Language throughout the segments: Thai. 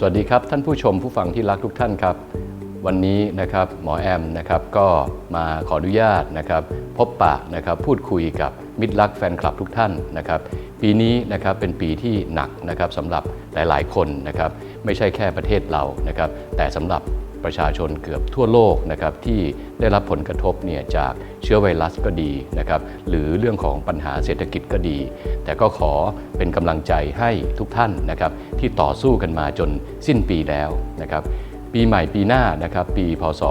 สวัสดีครับท่านผู้ชมผู้ฟังที่รักทุกท่านครับ วันนี้นะครับหมอแอมนะครับก็มาขออนุญาตนะครับพบปะนะครับพูดคุยกับมิตรรักแฟนคลับทุกท่านนะครับปีนี้นะครับเป็นปีที่หนักนะครับสำหรับหลายๆคนนะครับไม่ใช่แค่ประเทศเรานะครับแต่สำหรับ ประชาชนเกือบทั่วโลกนะครับที่ได้รับผลกระทบเนี่ยจากเชื้อไวรัสก็ดีนะครับหรือเรื่องของปัญหาเศรษฐกิจก็ดี แต่ก็ขอเป็นกำลังใจให้ทุกท่านนะครับที่ต่อสู้กันมาจนสิ้นปีแล้วนะครับปีใหม่ปีหน้านะครับปีพศ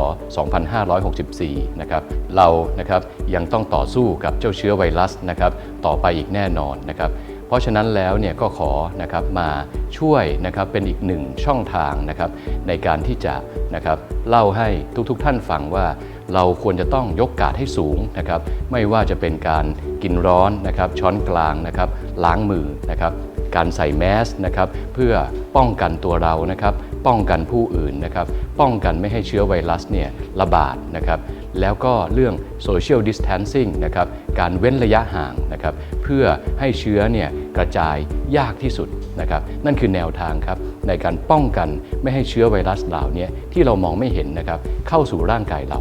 2564 นะครับเรานะครับยังต้องต่อสู้กับเจ้าเชื้อไวรัสนะครับต่อไปอีกแน่นอนนะครับ เพราะฉะนั้นแล้วเนี่ยก็ขอนะครับมาช่วยนะครับเป็นอีกหนึ่งช่องทางนะครับในการที่จะนะครับเล่าให้ทุกๆทท่านฟังว่าเราควรจะต้องยกกาดให้สูงนะครับไม่ว่าจะเป็นการกินร้อนนะครับช้อนกลางนะครับล้างมือนะครับการใส่แมสนะครับเพื่อป้องกันตัวเรานะครับ ป้องกันผู้อื่นนะครับ ป้องกันไม่ให้เชื้อไวรัสเนี่ยระบาดนะครับ แล้วก็เรื่อง social distancing นะครับ การเว้นระยะห่างนะครับ เพื่อให้เชื้อเนี่ยกระจายยากที่สุดนะครับ นั่นคือแนวทางครับในการป้องกันไม่ให้เชื้อไวรัสเหล่านี้ที่เรามองไม่เห็นนะครับเข้าสู่ร่างกายเรา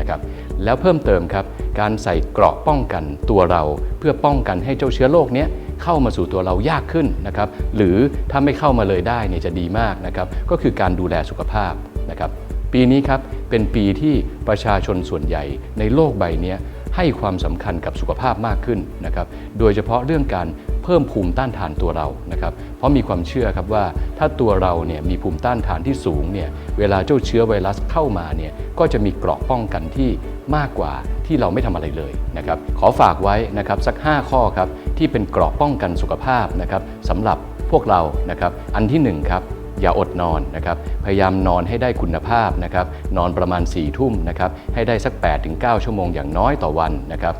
นะครับแล้วเพิ่มเติมครับการใส่เกราะป้องกันตัวเรา เพื่อป้องกันให้เจ้าเชื้อโรคเนี้ย เข้ามาสู่ตัวเรายากขึ้นนะครับหรือถ้าไม่เข้ามาเลยได้เนี่ยจะดีมากนะครับก็คือการดูแลสุขภาพนะครับปีนี้ครับเป็นปีที่ประชาชนส่วนใหญ่ในโลกใบนี้ให้ความสำคัญกับสุขภาพมากขึ้นนะครับ โดยเฉพาะเรื่องการเพิ่มภูมิต้านทานตัวเรานะครับ เพราะมีความเชื่อครับว่าถ้าตัวเราเนี่ยมีภูมิต้านทานที่สูงเนี่ย เวลาเจ้าเชื้อไวรัสเข้ามาเนี่ย ก็จะมีเกราะป้องกันที่มากกว่าที่เราไม่ทำอะไรเลยนะครับ ขอฝากไว้นะครับสัก 5 ข้อครับ ที่เป็นกราะป้องกันสุขภาพนะครับสำหรับพวกเรานะครับ อันที่หนึ่งครับอย่าอดนอนนะครับ พยายามนอนให้ได้คุณภาพนะครับ นอนประมาณ4ี่ทุ่มนะครับ ให้ได้สัก 8-9 ชั่วโมงอย่างน้อยต่อวันนะครับ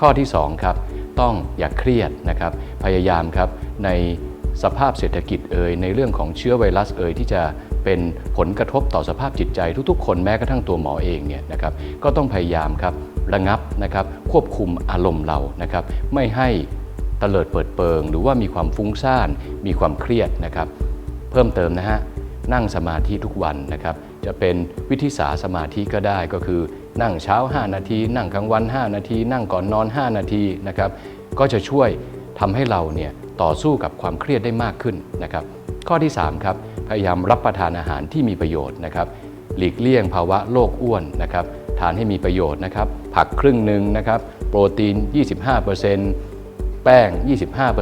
ข้อที่2ครับ ต้องอย่าเครียดนะครับ พยายามครับในสภาพเศรษฐกิจเอ่ยในเรื่องของเชื้อไวรัสเอ่ยที่จะเป็นผลกระทบต่อสภาพจิตใจทุกๆ คนแม้กระทั่งตัวหมอเองเนี่ยนะครับ ก็ต้องพยายามครับระงับนะครับควบคุมอารมณ์เรานะครับ ไม่ให้ ตเลิดเปิดเปิง หรือว่ามีความฟุ้งซ่าน มีความเครียดนะครับ เพิ่มเติมนะฮะนั่งสมาธิทุกวันนะครับ จะเป็นวิธีสาสมาธิก็ได้ก็คือ นั่งเช้า 5 นาที นั่งกลางวัน 5 นาที นั่งก่อนนอน 5 นาทีนะครับ ก็จะช่วยทำให้เราเนี่ยต่อสู้กับความเครียดได้มากขึ้นนะครับ ข้อที่3ครับพยายามรับประทานอาหารที่มีประโยชน์นะครับ หลีกเลี่ยงภาวะโรคอ้วนนะครับ ทานให้มีประโยชน์นะครับ ผักครึ่งหนึ่งนะครับ โปรตีน 25% แป้ง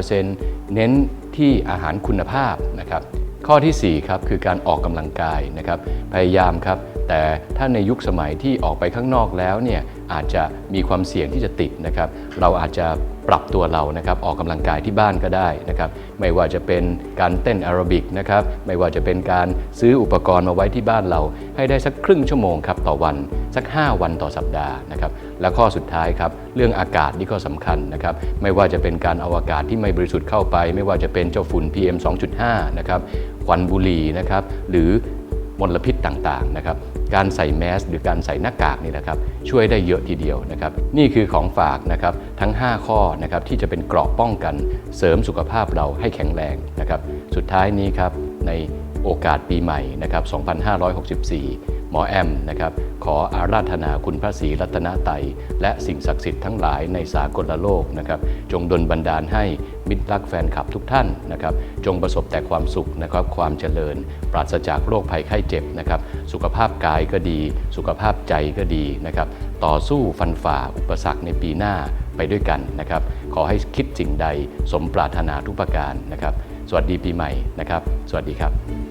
25%เน้นที่อาหารคุณภาพนะครับข้อทีสี่4 ครับ คือการออกกำลังกายนะครับ พยายามครับ แต่ถ้าในยุคสมัยที่ออกไปข้างนอกแล้วเนี่ยอาจจะมีความเสี่ยงที่จะติดนะครับ เราอาจจะ ปรับตัวเรานะครับออกกำลังกายที่บ้านก็ได้นะครับไม่ว่าจะเป็นการเต้นแอโรบิกนะครับไม่ว่าจะเป็นการซื้ออุปกรณ์มาไว้ที่บ้านเรา ให้ได้สักครึ่งชั่วโมงครับต่อวันสัก 5 วันต่อสัปดาห์นะครับและข้อสุดท้ายครับเรื่องอากาศนี่ก็สำคัญนะครับไม่ว่าจะเป็นการเอาอากาศที่ไม่บริสุทธิ์เข้าไป ไม่ว่าจะเป็นเจ้าฝุ่น PM 2.5นะครับควันบุหรี่นะครับหรือ มลพิษต่างๆนะครับการใส่แมสหรือการใส่หน้ากากนี่นะครับช่วยได้เยอะทีเดียวนะครับนี่คือของฝากนะครับทั้ง 5 ข้อนะครับที่จะเป็นเกราะป้องกันเสริมสุขภาพเราให้แข็งแรงนะครับสุดท้ายนี้ครับในโอกาสปีใหม่นะครับ 2564 มอแอมนะครับขออาราธนาคุณพระศรีรัตนไตยและสิ่งศักดิ์สิทธิ์ทั้งหลายในสากลโลกนะครับจงดลบันดาลให้มิตรรักแฟนคลับทุกท่านนะครับจงประสบแต่ความสุขนะครับความเจริญ ปราศจากโรคภัยไข้เจ็บนะครับสุขภาพกายก็ดี สุขภาพใจก็ดีนะครับต่อสู้ฟันฝ่าอุปสรรคในปีหน้าไปด้วยกันนะครับขอให้คิดสิ่งใดสมปรารถนาทุกประการนะครับสวัสดีปีใหม่นะครับ สวัสดีครับ